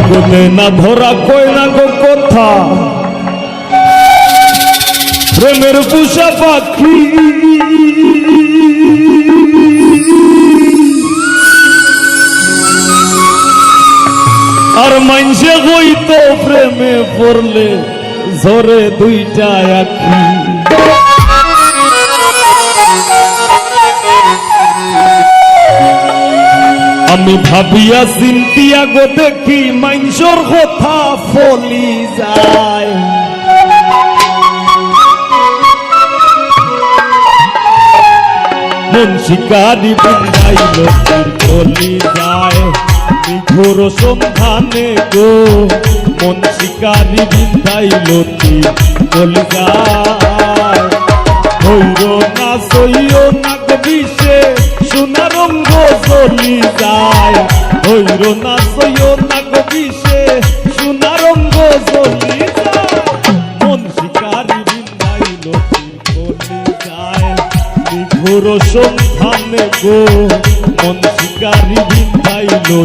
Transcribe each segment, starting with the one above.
আগুনে না ধরা কই না গো কথা। প্রেমের পুষা পাখি আর মাইনসে হইতো প্রেমে পড়লে ঝরে দুইটা আখি। আমি ভাবিয়া চিন্তিয়া গো দেখি মাইনসর কথা ফলি যায়। মন শিকারি বন্ধাইল ফলি যায়। নিঘোর সন্ধানে গো, মন শিকারি বৃন্দাইল যায়। না সইয় না কবিসে সোনা রঙ্গ চলি যায়। মন শিকারি বৃন্দাইল চলি যায়। নিঘোর সন্ধানে গো, মন শিকারি বৃন্দাইল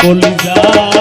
চলি যায়।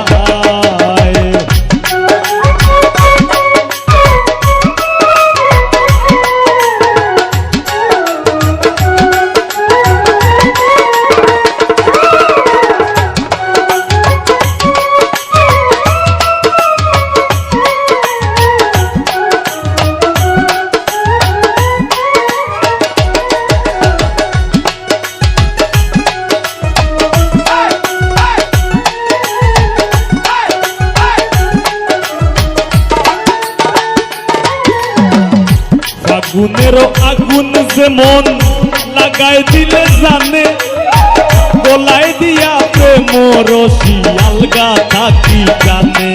যেমন লাগাই দিলে জানে গলায় দিয়া প্রেম রশি আলগা থাকি কানে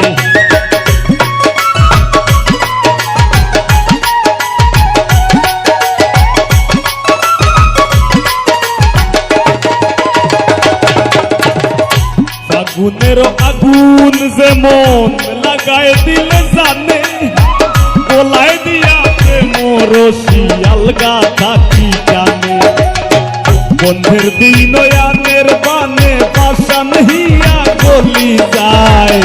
আগুনের আগুন যেমন লাগাই দিলে জানে গলায় রশি আলগা থাকি কানে বন্ধের দুই নয়ানের বানে পাশান হিয়া গলি যায়।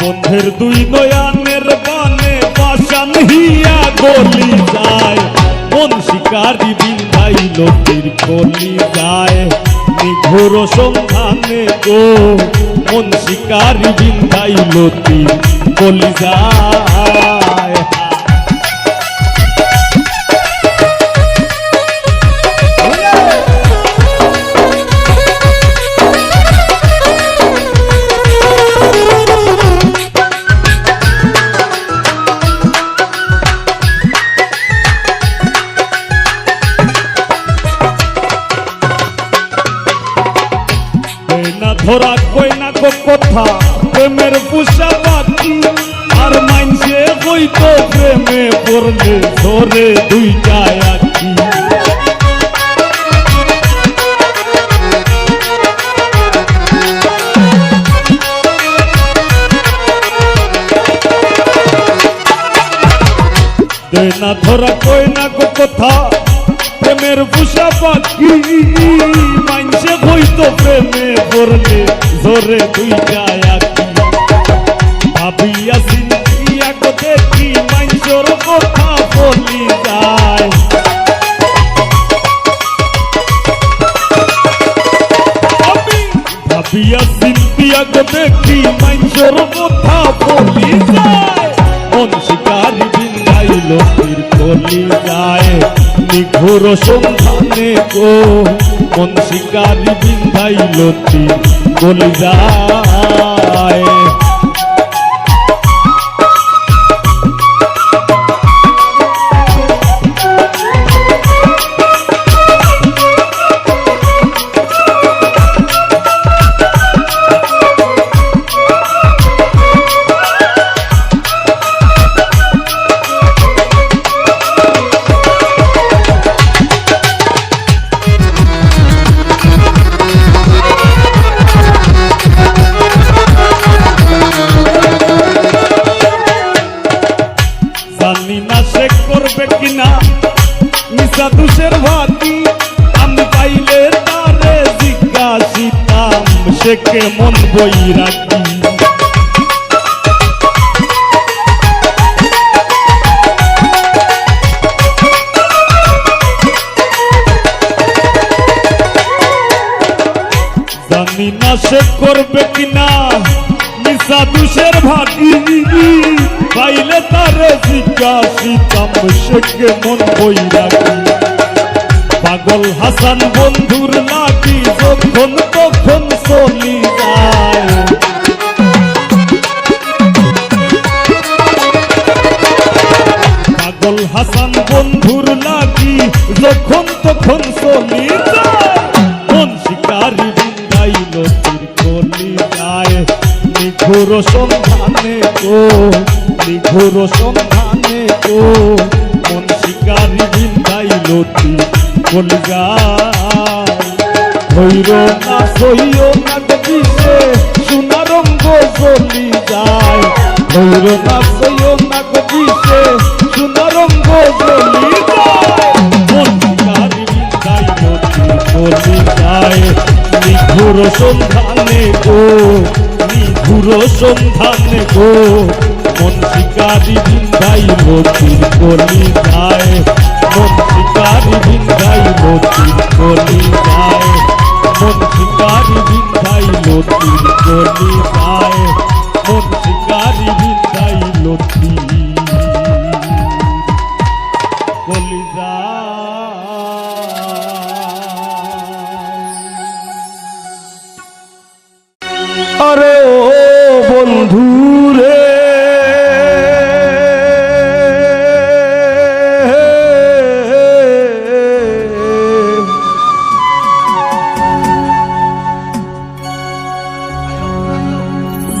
বন্ধের দুই নয়ানের বানে পাশান হিয়া গলি যায়। মন শিকারি বিন্ধাই লোকের কলি যায়। নিঘোর সন্ধানে গো মন শিকারি বিন্ধাই লতি কলি যায় ধরা কই না গো কথা, প্রেমের পুষা পাখি আর মাইনসে হইতো প্রেমে পড়লে ধরে দুইটা আখি। না ধরা কই না গো কথা, প্রেমের পুষা পাখি মাইনসে হইতো প্রেমে পড়লে ধরে দুইটা আখি ভাবিয়া চিন্তিয়া গো দেখি মাইনসর কথা বলি যায়? ভাবিয়া চিন্তিয়া গো দেখি মাইনসর কথা বলি যায়? মন কলি যায়। নিঘোর সন্ধানে গো। মন শিকারি বিন্দাইল তীর জানি না সে করবে কিনা। মিশা দুষের ভাতি আমি পাইলে তারে জিজ্ঞাসিতাম, সে কেমন বই রাখি সে করবে কিনা, মিশা দুষের ভাতি পাইলে তার জিজ্ঞাসিতাম সে কেমন বই রাখি পাগল হাসান বন্ধুর নাকি যখন তখন চলি পাগল হাসান বন্ধুর নাকি যখন তখন চলি যায়। মন শিকারি কলি যায়। সন্ধানে নিঘুর সন্ধানে গো মন শিকারি বিন্দাইল তীর কলি যায়। হইর না সইয় না গবিছে সোনা রঙ্গ জ্বলি যায়। হইর না সইয় না চলি নিঘুর সন্ধানে গো নিঘুর সন্ধানে গো। মন শিকারি বিন্দাই নদীর গলি যায়। মন শিকারি বিন্দাই নদীর গলি যায়। মন শিকারি বিন্দাই নদীর গলি যায়।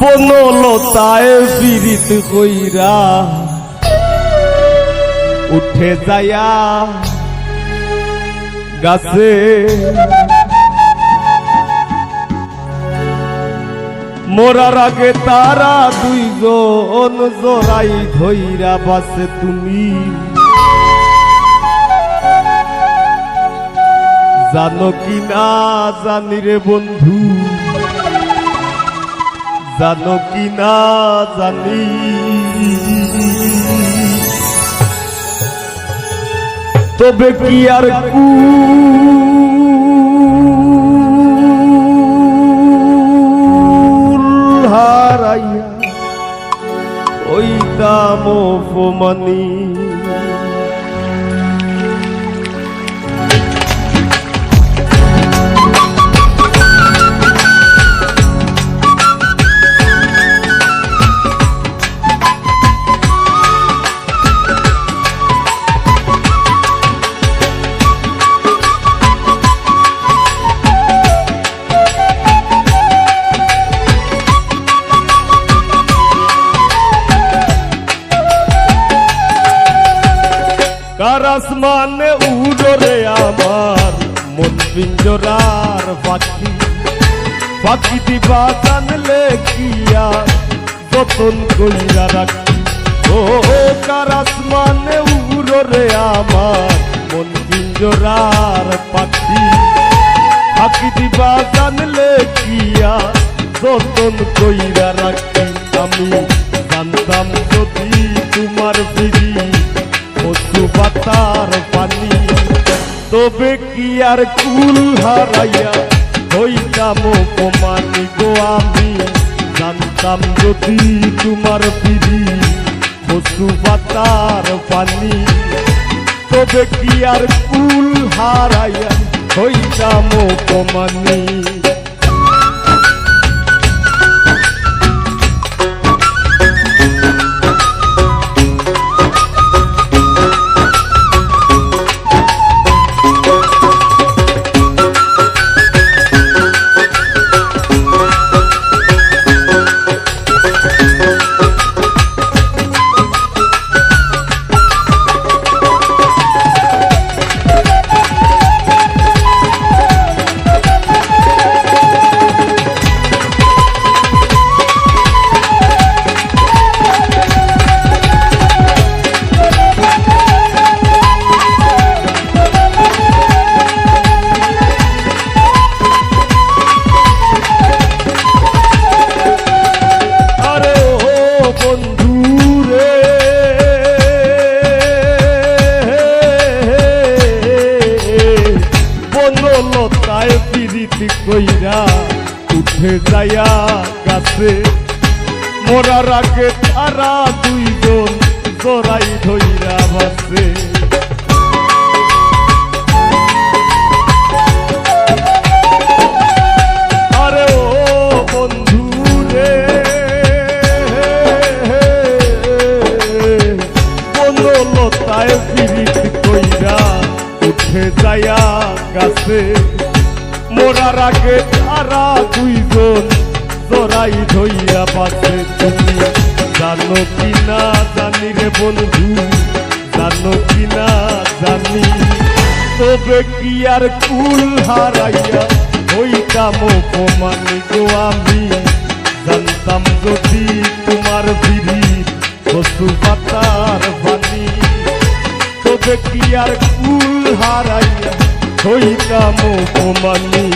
বনলতায় পীড়িত কইরা উঠে যায়া গাছে মোরার আগে তারা দুইজন জোড়াই ধইরা বাসে তুমি। জানো কি না জানি রে বন্ধু? জানো কি না জানি। তবে কি আর কুল হারাইয়া ওই দাম অপমানি। আসমানে উড়রে আমার, মন পিঞ্জরার পাখি। পাখি দিবা জানলে কিয়া যতন কইরা রাখি। ও কার আসমানে উড়রে আমার, মন পিঞ্জরার পাখি। পাখি দিবা জানলে কিয়া যতন কইরা রাখি। আমি জানতাম যদি তোমার ফিরি। পাতার পানি। তবে কি আর কুল হারাইয়া হইতাম অপমানি গো আমি? জানতাম যদি তোমার পিড়ি কচু পাতার পানি। তবে কি আর কুল হারাইয়া হইতাম অপমানি? মোরার আগে তারা দুইজন জোড়াই ধইরা বাসে। আরে ও বন্ধু রে কোন লতায় পিরিত কইরা উঠে যায়া গাছে। মোরার আগে তারা দুইজন জোড়াই ধইয়া পাশে তুমি। জানো কি না জানি রে বন্ধু, জানো কি না জানি। তবে কি আর কুল হারাইয়া হইতাম অপমানি গো আমি? জানতাম যদি তোমার বিড়ি পশু পাতার বাণী। তবে কি আর কুল হারাইয়া হইতাম অপমানি?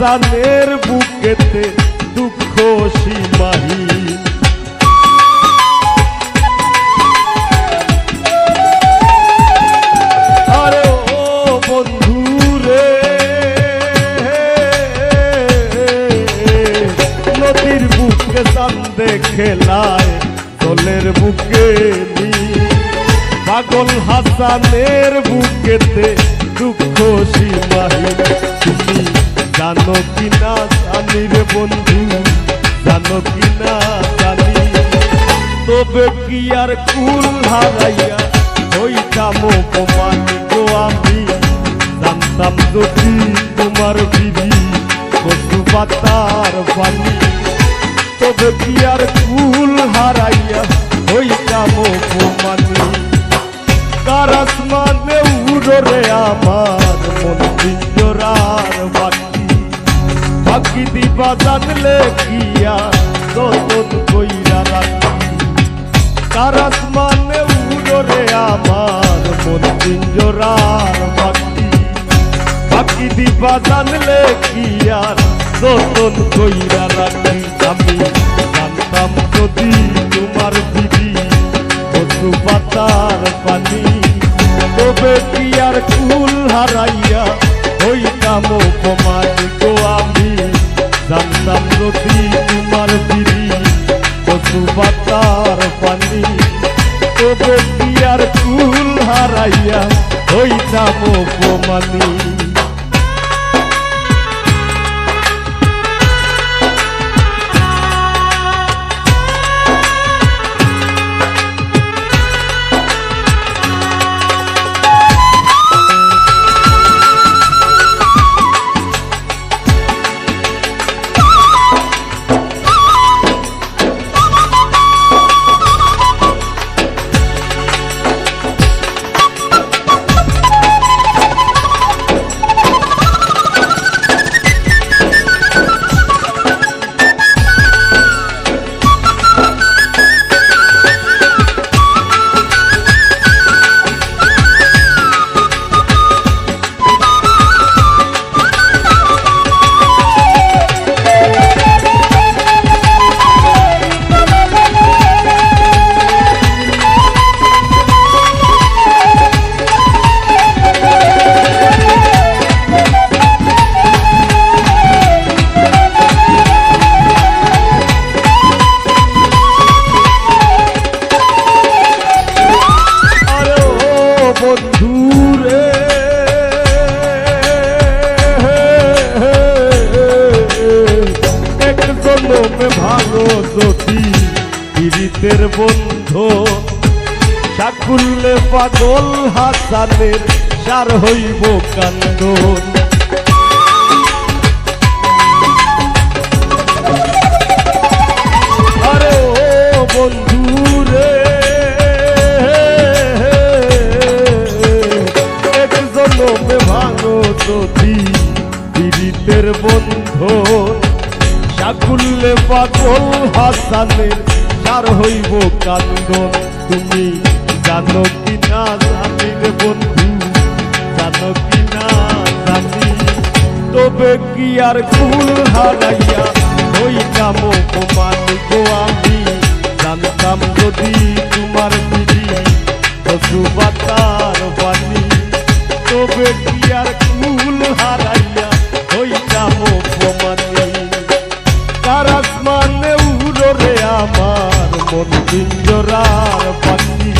হাসানের বুকেতে দুঃখ ও বন্ধু রে নদীর বুকে জলের বুকে পাগল হাসানের বুকেতে বন্ধু জানো কিনা জানি তবে কি আর কুল হারাইয়া পিঞ্জরার বাকি। বাকি দিবা জানলে কি আর? কইরা রাখি আমি। জানতাম যদি তোমার দিদি পাতার পানি। তবে কি আর হারাইয়া হইতাম অপমান গো আমি? জানতাম যদি তোমার দিদি পশু পাতার পানি। তবে কি আর হারাইয়া হইতাম পাগল হাসানের সার হইব কান্দন। আরে ও বন্ধু রে এক ভাঙো যদি পীড়িতের বন্ধু শাকুল্লে পাগল হাসানের সার হইব কান্দন। তুমি আর কুল হারাইয়া, হইতাম অপমান। গো আমি জানতাম যদি তোমার দিদি বাতার বাণী, তবে কি আর কুল হারাইয়া হইতাম অপমানী কারাস মানে উড়রে আমার মন পিঞ্জরার পাখি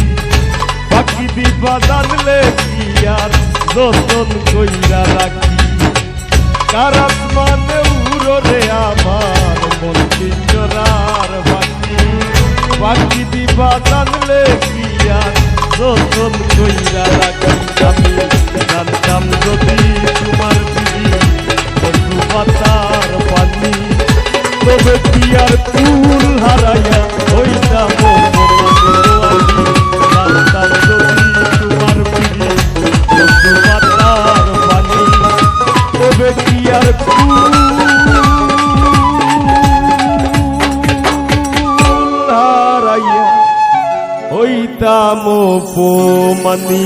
পাখি দিবা জানলে কি আর যতন কইরা রাখি? কারাস মানে উড়রে আমার মন পিঞ্জরার পাখি পাখি দিবা জানলে কি আর যতন কইরা রাখি আমি। জানতাম যদি তোমার দিদি পশু পাতার পানি, তবে কি আর আর হারাইয়া হইতাম অপমানী।